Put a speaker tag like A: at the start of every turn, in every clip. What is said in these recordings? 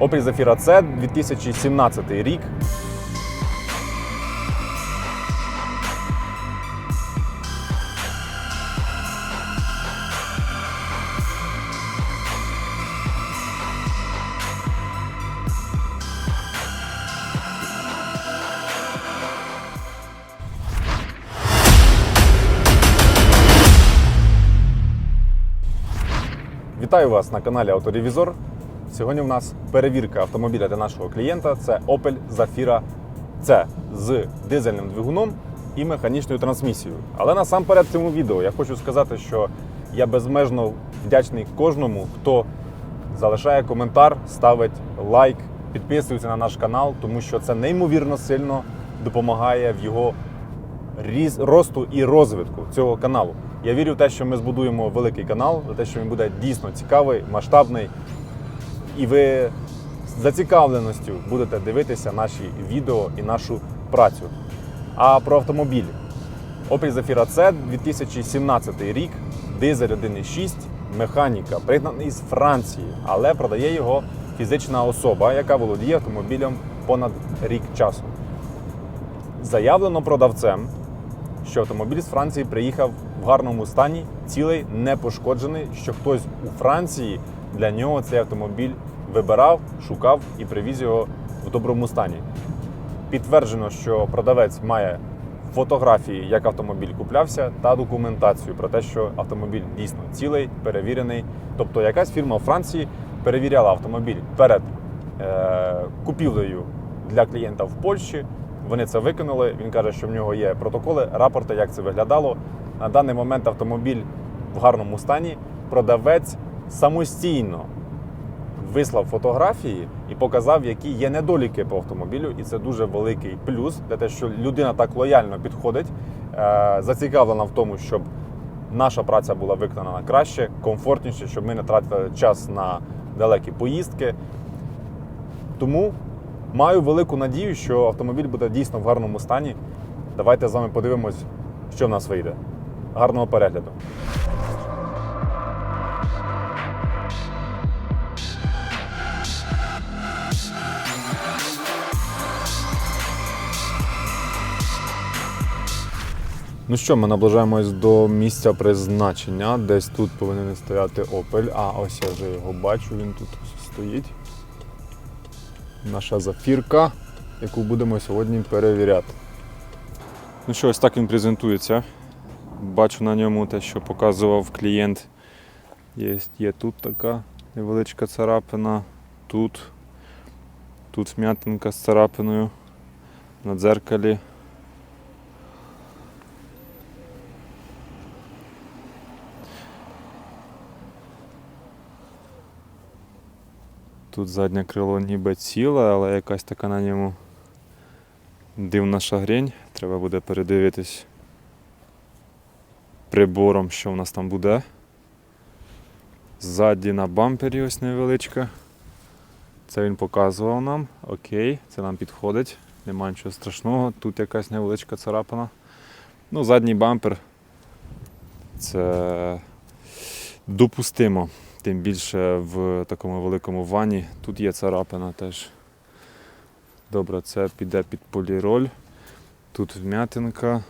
A: Opel Zafira C 2017 рік. Вітаю вас на каналі Авторевізор. Сьогодні в нас перевірка автомобіля для нашого клієнта. Це Opel Zafira C з дизельним двигуном і механічною трансмісією. Але насамперед цьому відео я хочу сказати, що я безмежно вдячний кожному, хто залишає коментар, ставить лайк, підписується на наш канал, тому що це неймовірно сильно допомагає в його росту і розвитку цього каналу. Я вірю в те, що ми збудуємо великий канал, в те, що він буде дійсно цікавий, масштабний, і ви з зацікавленістю будете дивитися наші відео і нашу працю. А про автомобіль. Opel Zafira C 2017 рік, дизель 1.6, механіка, пригнаний з Франції, але продає його фізична особа, яка володіє автомобілем понад рік часу. Заявлено продавцем, що автомобіль з Франції приїхав в гарному стані, цілий, не пошкоджений, що хтось у Франції для нього цей автомобіль вибирав, шукав і привіз його в доброму стані. Підтверджено, що продавець має фотографії, як автомобіль куплявся, та документацію про те, що автомобіль дійсно цілий, перевірений. Тобто якась фірма у Франції перевіряла автомобіль перед е, купівлею для клієнта в Польщі. Вони це виконали. Він каже, що в нього є протоколи, рапорти, як це виглядало. На даний момент автомобіль в гарному стані. Продавець самостійно вислав фотографії і показав, які є недоліки по автомобілю, і це дуже великий плюс для те, що людина так лояльно підходить, е, зацікавлена в тому, щоб наша праця була виконана краще, комфортніше, щоб ми не тратили час на далекі поїздки. Тому маю велику надію, що автомобіль буде дійсно в гарному стані. Давайте з вами подивимось, що в нас вийде. Гарного перегляду. Ну що, ми наближаємось до місця призначення. Десь тут повинен стояти Opel. А ось я вже його бачу, він тут стоїть. Наша зафірка, яку будемо сьогодні перевіряти. Ну що, ось так він презентується. Бачу на ньому те, що показував клієнт. Є, є тут така невеличка царапина, тут, тут вм'ятинка з царапиною на дзеркалі. Тут заднє крило ніби ціле, але якась така на ньому дивна шагрень. Треба буде передивитись прибором, що в нас там буде. Ззаді на бампері ось невеличка. Це він показував нам. Окей, це нам підходить. Нема нічого страшного. Тут якась невеличка царапина. Ну, задній бампер. Це допустимо. Тим більше в такому великому вані. Тут є царапина теж. Добре, це піде під поліроль. Тут вм'ятинка.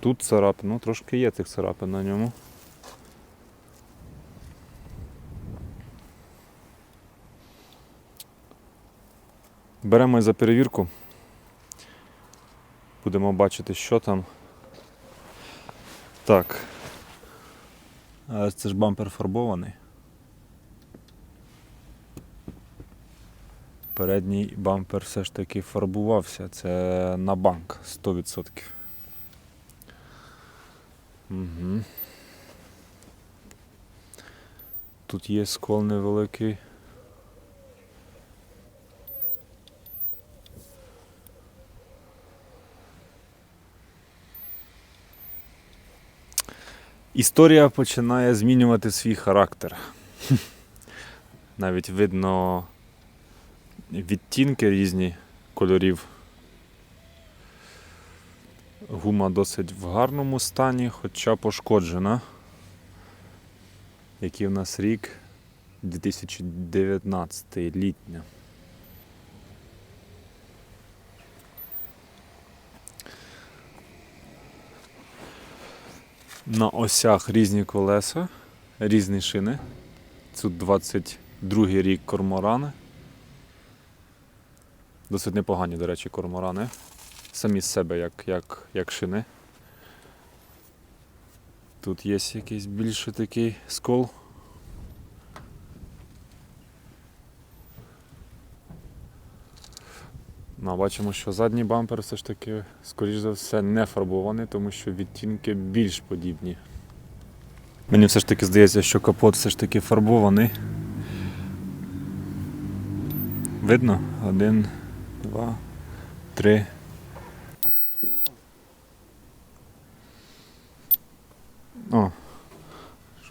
A: Тут царапина. Ну, трошки є тих царапин на ньому. Беремо за перевірку. Будемо бачити, що там. Так. А це ж бампер фарбований. Передній бампер все ж таки фарбувався. Це на банк 100%. Угу. Тут є скол невеликий. Історія починає змінювати свій характер. Навіть видно відтінки різні кольорів. Гума досить в гарному стані, хоча пошкоджена. Який в нас рік? 2019 літня. На осях різні колеса, різні шини. Тут 22 рік корморани. Досить непогані, до речі, корморани. Самі з себе, як, як, як шини. Тут є якийсь більший такий скол. Ну, бачимо, що задній бампер все ж таки, скоріш за все, не фарбований, тому що відтінки більш подібні. Мені все ж таки здається, що капот все ж таки фарбований. Видно? Один, два, три. О,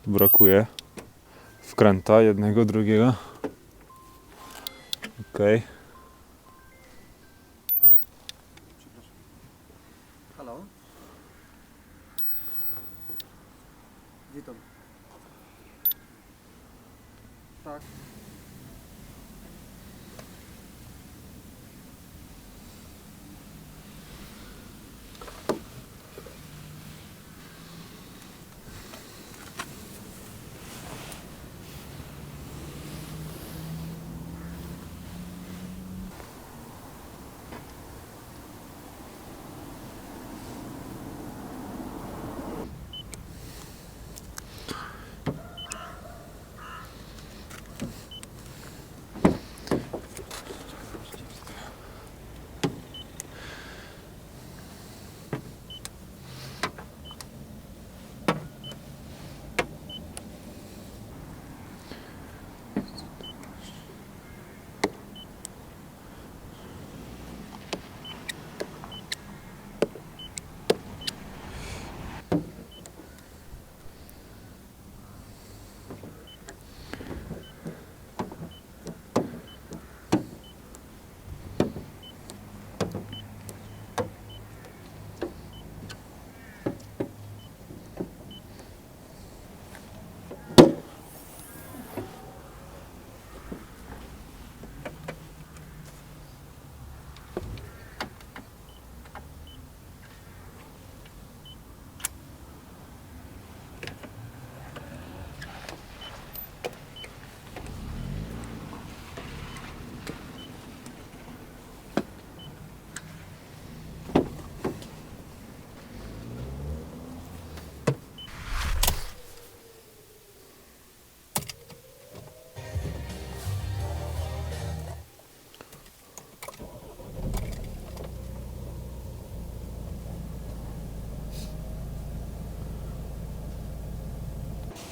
A: brakuje wkręta jednego, drugiego. Okej.
B: Halo? Witam. Tak.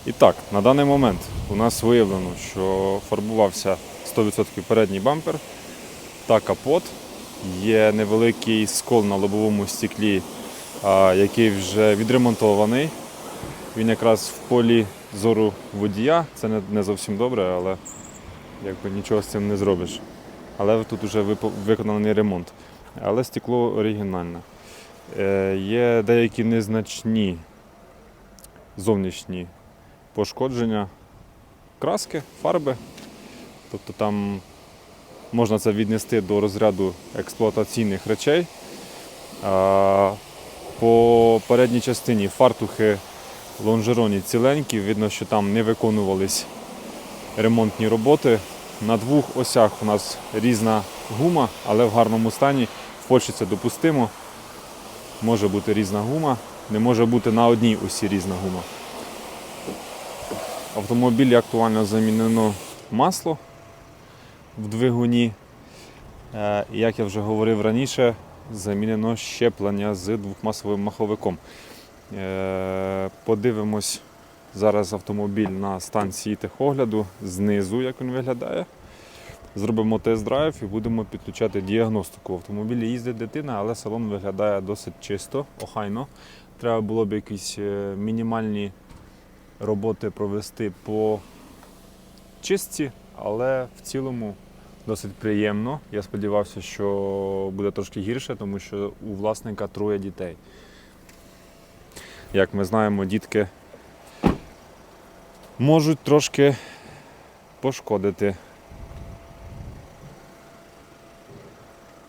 A: І так, на даний момент у нас виявлено, що фарбувався 100% передній бампер та капот. Є невеликий скол на лобовому стеклі, який вже відремонтований. Він якраз в полі зору водія. Це не, зовсім добре, але якби нічого з цим не зробиш. Але тут вже виконаний ремонт. Але стекло оригінальне. Е, є деякі незначні зовнішні пошкодження краски, фарби. Тобто там можна це віднести до розряду експлуатаційних речей. По передній частині фартухи лонжероні ціленькі, видно, що там не виконувались ремонтні роботи. На двох осях у нас різна гума, але в гарному стані. В Польщі це допустимо. Може бути різна гума, не може бути на одній осі різна гума. Автомобілі актуально замінено масло в двигуні. Е, Як я вже говорив раніше, замінено щеплення з двохмасовим маховиком. Е, Подивимось зараз автомобіль на станції техогляду знизу, як він виглядає. Зробимо тест-драйв і будемо підключати діагностику. В автомобілі їздить дитина, але салон виглядає досить чисто, охайно. Треба було б якісь е, мінімальні роботи провести по чистці, але в цілому досить приємно. Я сподівався, що буде трошки гірше, тому що у власника троє дітей. Як ми знаємо, дітки можуть трошки пошкодити.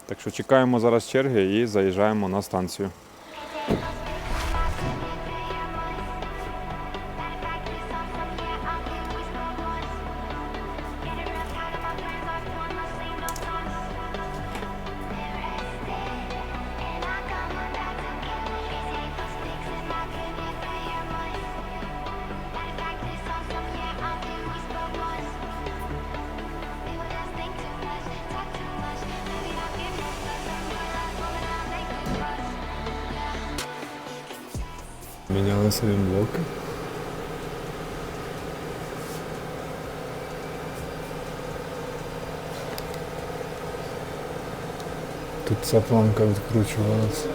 A: Так що чекаємо зараз черги і заїжджаємо на станцію. Мінялися блоки. Тут ця планка відкручувалась.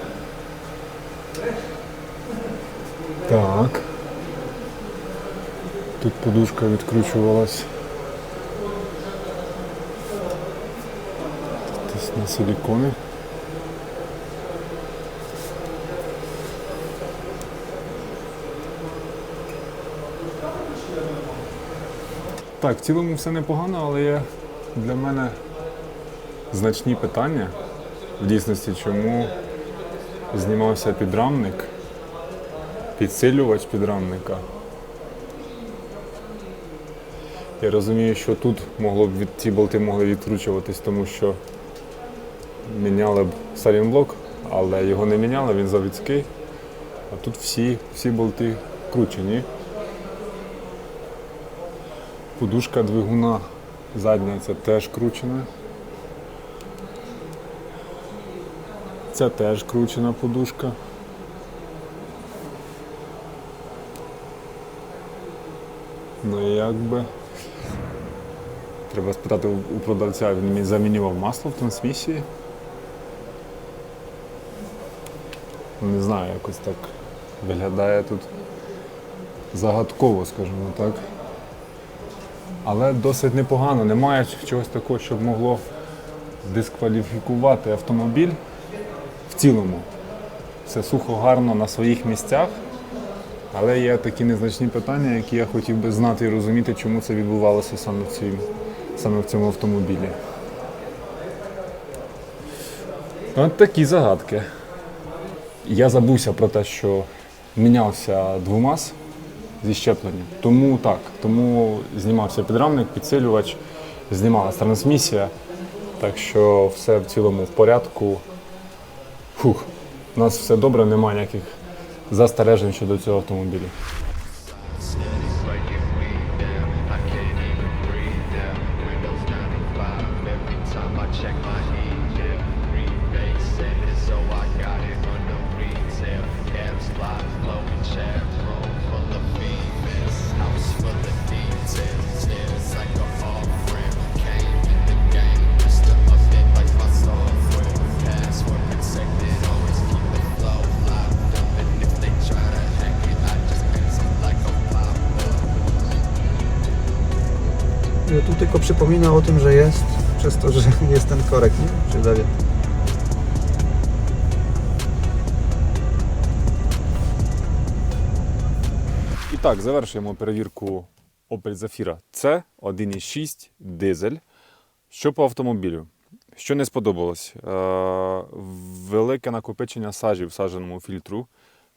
A: Так. Тут подушка відкручувалась. Десь на силіконі. Так, в цілому все непогано, але є для мене значні питання. В дійсності, чому знімався підрамник, підсилювач підрамника. Я розумію, що тут могло б від ці болти могли відкручуватись, тому що міняли б салінблок, але його не міняли, він заводський. А тут всі, всі болти кручені. Подушка двигуна задня це теж кручена. Ця теж кручена подушка. Ну як би. Треба спитати у продавця, він замінював масло в трансмісії. Не знаю, якось так виглядає тут загадково, скажімо так. Але досить непогано. Немає чогось такого, щоб могло дискваліфікувати автомобіль в цілому. Все сухо, гарно на своїх місцях. Але є такі незначні питання, які я хотів би знати і розуміти, чому це відбувалося саме в, цій, саме в цьому автомобілі. От такі загадки. Я забувся про те, що мінявся двомас зі щепленням. Тому так, тому знімався підрамник, підсилювач, знімалася трансмісія. Так що все в цілому в порядку. Фух, у нас все добре, немає ніяких застережень щодо цього автомобіля.
B: Tylko przypomina o tym, że jest, przez to, że jest ten korek, nie? Przy zawie.
A: І так, завершуємо перевірку Opel Zafira. Це 1.6 дизель. Що по автомобілю? Що не сподобалось? Е, велике накопичення сажі в саженому фільтру.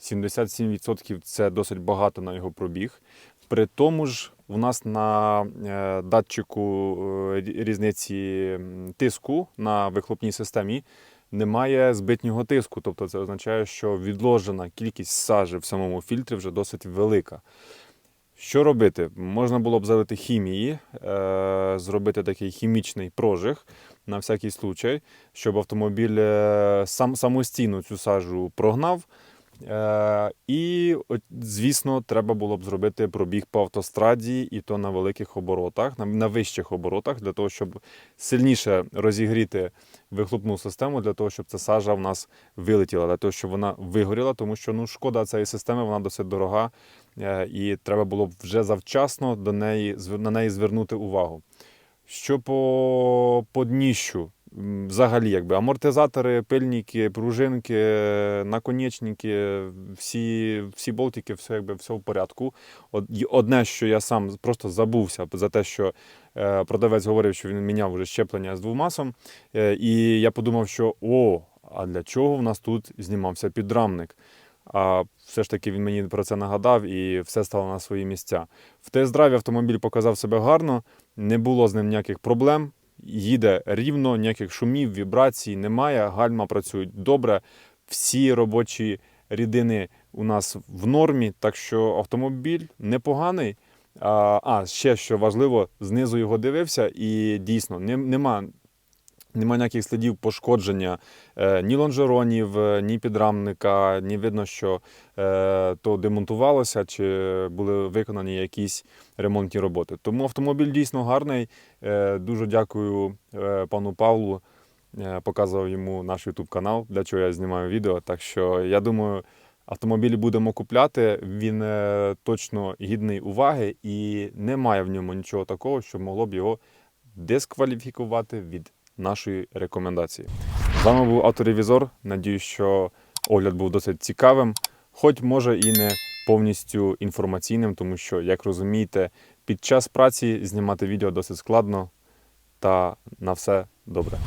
A: 77% це досить багато на його пробіг. При тому ж у нас на е, датчику е, різниці тиску на вихлопній системі немає збитнього тиску. Тобто це означає, що відложена кількість сажі в самому фільтрі вже досить велика. Що робити? Можна було б залити хімії, е, зробити такий хімічний прожиг на всякий случай, щоб автомобіль сам, самостійно цю сажу прогнав. Е, і, звісно, треба було б зробити пробіг по автостраді, і то на великих оборотах, на, вищих оборотах, для того, щоб сильніше розігріти вихлопну систему, для того, щоб ця сажа в нас вилетіла, для того, щоб вона вигоріла, тому що ну, шкода цієї системи, вона досить дорога, е, і треба було б вже завчасно до неї, на неї звернути увагу. Що по, по дніщу? Взагалі, якби амортизатори, пильники, пружинки, наконечники, всі, всі болтики, все якби все в порядку. Одне, що я сам просто забувся за те, що е, продавець говорив, що він міняв вже щеплення з двомасом. Е, і я подумав, що о, а для чого в нас тут знімався підрамник? А все ж таки він мені про це нагадав і все стало на свої місця. В тест-драйві автомобіль показав себе гарно, не було з ним ніяких проблем. Їде рівно, ніяких шумів, вібрацій немає. Гальма працюють добре. Всі робочі рідини у нас в нормі, так що автомобіль непоганий. А, ще що важливо, знизу його дивився, і дійсно не, нема Нема ніяких слідів пошкодження е, ні лонжеронів, е, ні підрамника, ні видно, що е, то демонтувалося чи були виконані якісь ремонтні роботи. Тому автомобіль дійсно гарний. Дуже дякую пану Павлу. Показував йому наш YouTube канал, для чого я знімаю відео. Так що я думаю, автомобіль будемо купляти. Він точно гідний уваги і немає в ньому нічого такого, що могло б його дискваліфікувати від нашої рекомендації. З вами був авторевізор. Надіюсь, що огляд був досить цікавим, хоч може і не повністю інформаційним, тому що, як розумієте, під час праці знімати відео досить складно та на все добре.